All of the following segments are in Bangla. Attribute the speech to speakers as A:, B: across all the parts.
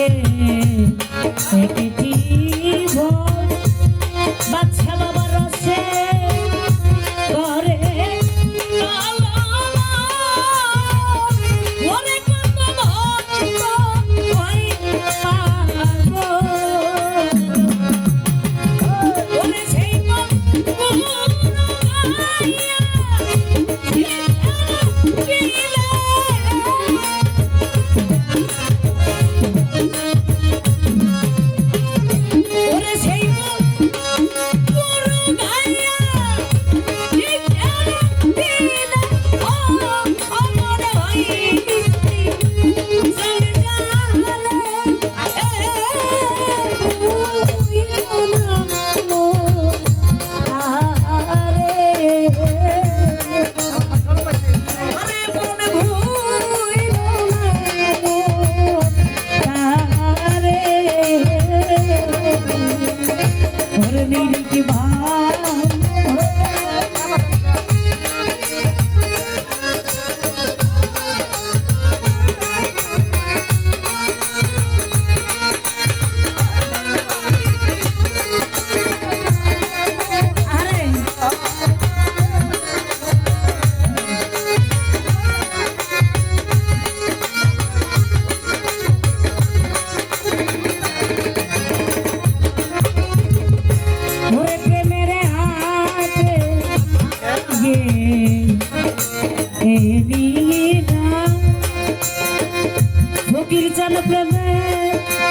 A: Okay.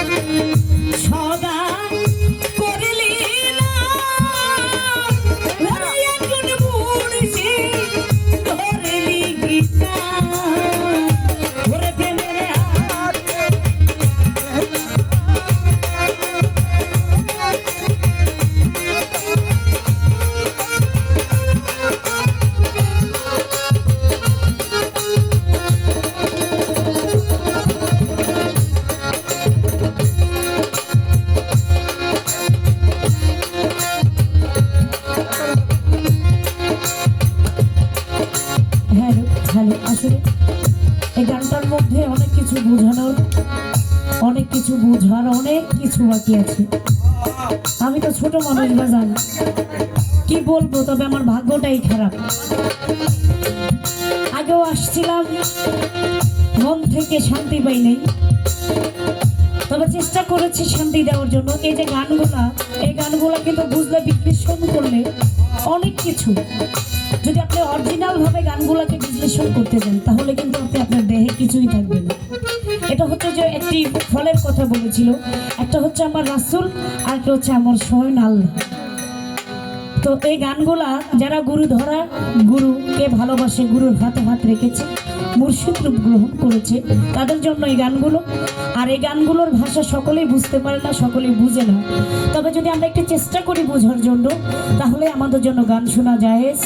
A: Thank you. কিছু বাকি আছে? আমি তো ছোট মানুষ, বাজান। কি বলব, তবে আমার ভাগ্যটাই খারাপ। আগেও আসছিলাম, মন থেকে শান্তি পাই নাই। তবে চেষ্টা করেছি শান্তি দেওয়ার জন্য। এই যে গানগুলা, এই গানগুলা কিন্তু বুঝলে, বিশ্লেষণ করলে অনেক কিছু। যদি আপনি অরিজিনাল ভাবে গানগুলাকে বিশ্লেষণ করতে যান তাহলে কিন্তু আপনি আপনার দেহে কিছুই থাকবে হচ্ছে যে একটি ফলের কথা বলেছিল। একটা হচ্ছে আমার রাসুল, আর একটা হচ্ছে আমার স্বয়ং আল্লাহ। তো এই গানগুলা যারা গুরু ধরা গুরুকে ভালোবাসে, গুরুর হাতে হাত রেখেছে, মুর্শিদ রূপ গ্রহণ করেছে, তাদের জন্য এই গানগুলো। আর এই গানগুলোর ভাষা সকলেই বুঝতে পারে না, সকলেই বুঝে না। তবে যদি আমরা একটু চেষ্টা করি বোঝার জন্য, তাহলে আমাদের জন্য গান শোনা জায়েজ।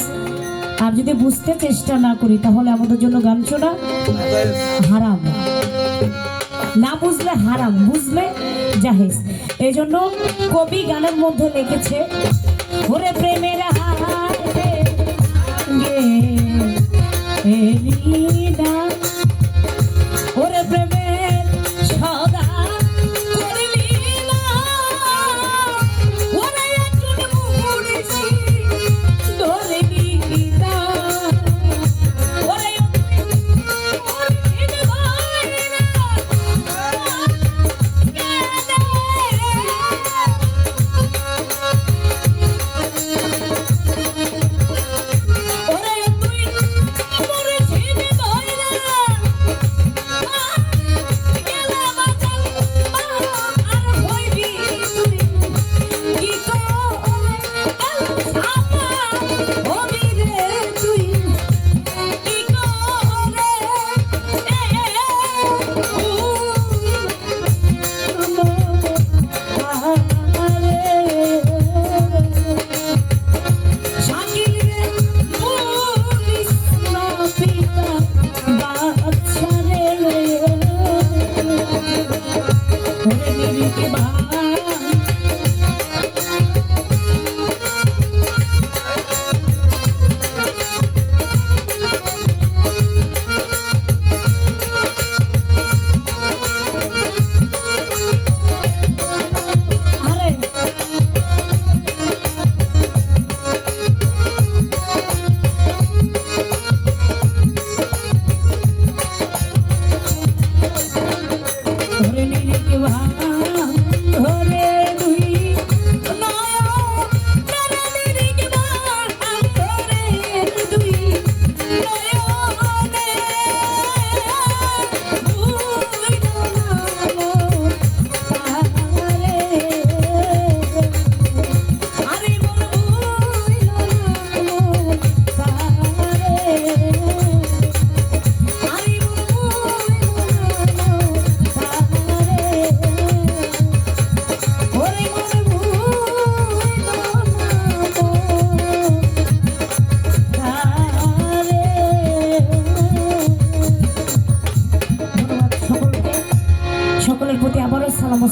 A: আর যদি বুঝতে চেষ্টা না করি, তাহলে আমাদের জন্য গান শোনা হারাম। না বুঝলে হারাম বুঝলে? জাহেজ। এই জন্য কবি গানের মধ্যে লিখেছে ওরে প্রেমের হাতে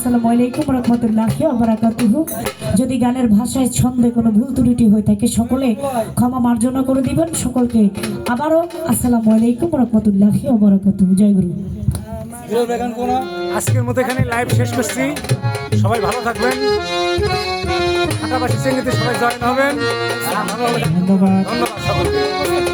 A: আসসালামু আলাইকুম রহমতুল্লাহি বারাকাতুহু। যদি গানের ভাষায় ছন্দে কোনো ভুল ত্রুটি হয়ে থাকে সকলে ক্ষমা মার্জনা করে দিবেন। সকলকে আবারও আসসালামু আলাইকুম রহমতুল্লাহি বারাকাতুহু। জয় গুরু।
B: আজকের মতো এখানে লাইভ শেষ করছি। সবাই ভালো থাকবেন। হাটাবাসী শ্রেণীতে সবাই জয়েন হবেন।
A: ধন্যবাদ।
B: ধন্যবাদ সকলকে।